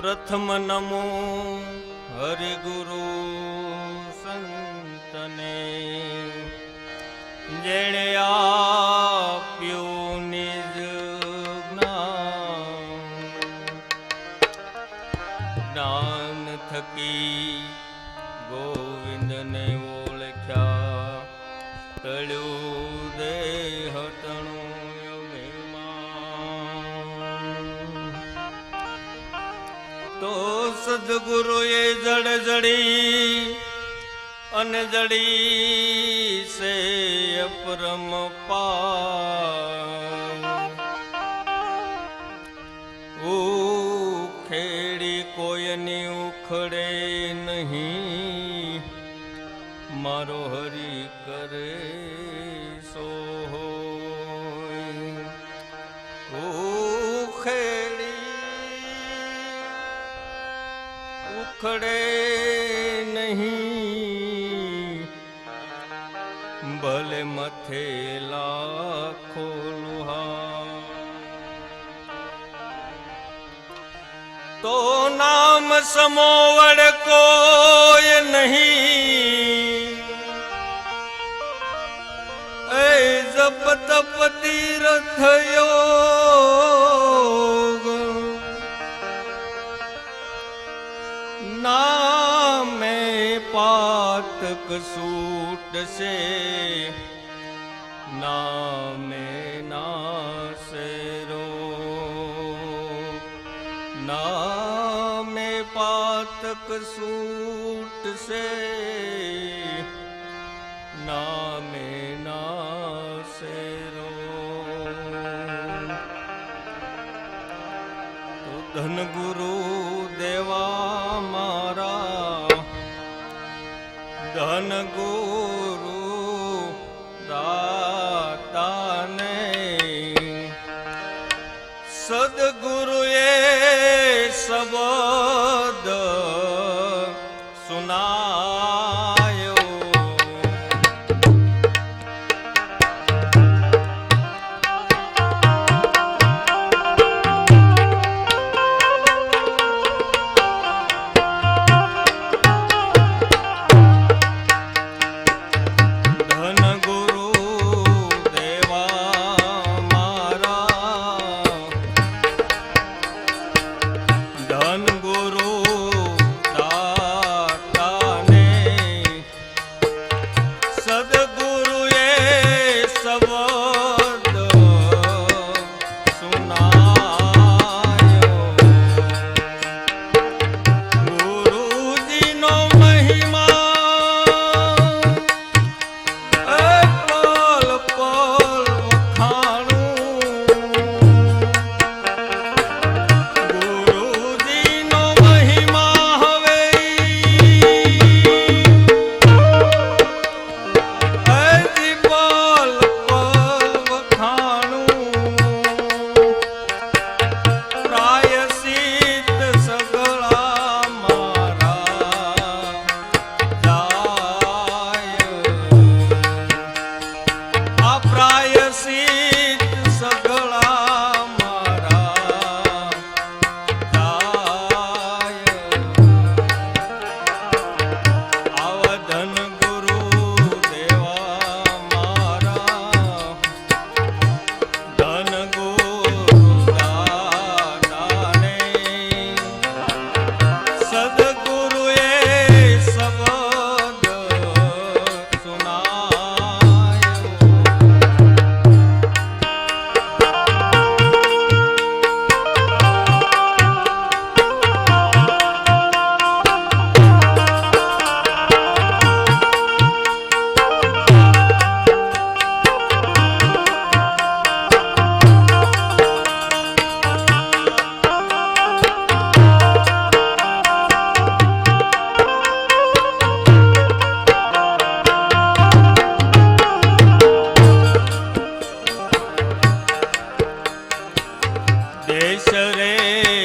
પ્રથમ નમો હરિ ગુરુ સંતને જેણે આપ્યું નિજ જ્ઞાન જ્ઞાન થકી ગોવિંદને ઓળખ્યા તળ્યું સદગુરુએ જડ જડી અને જડી સે અપરમ પા ઉખેડી કોઈની ઉખડે નહીં, મારો હરી કરે સોહો ઉખેડી ઉખડે નહીં ભલે મથે લાખો લુહા તો નામ સમોવડ કોઈ નહીં એ જપ તપ તીર યોગ પાતક સૂટ છે નામે નાસે રોગ નામે પાતક સૂટ છે નામે નાસે રોગ તો ધન ગુરુ સદગુરુએ શબદ परमेश्वरे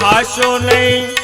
ફા ખાશો નહીં.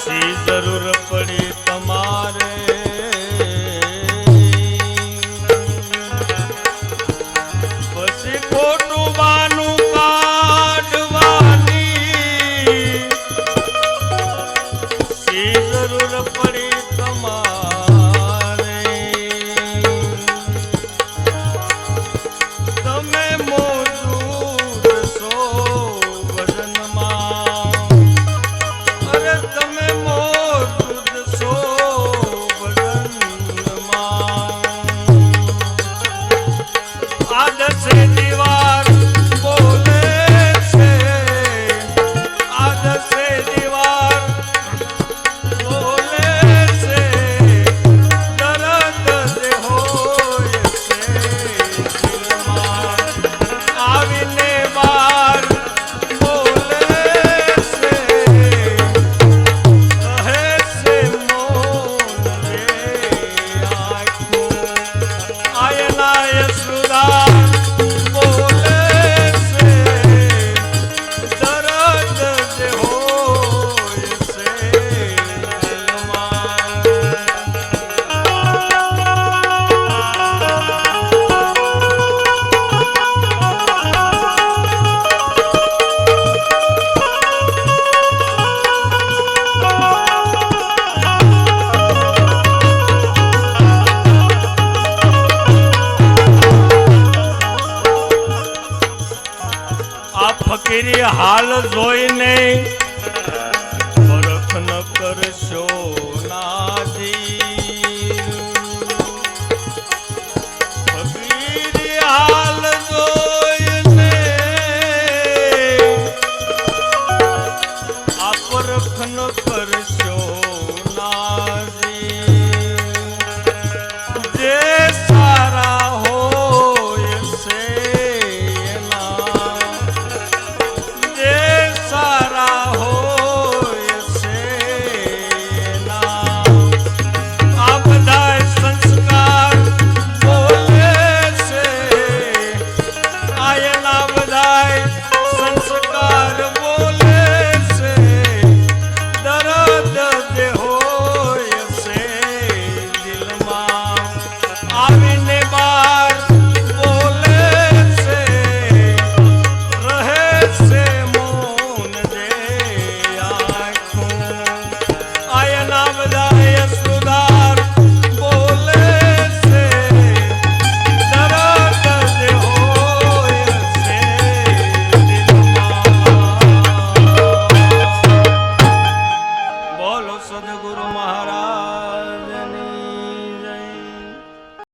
सी ज़रूर पड़ी।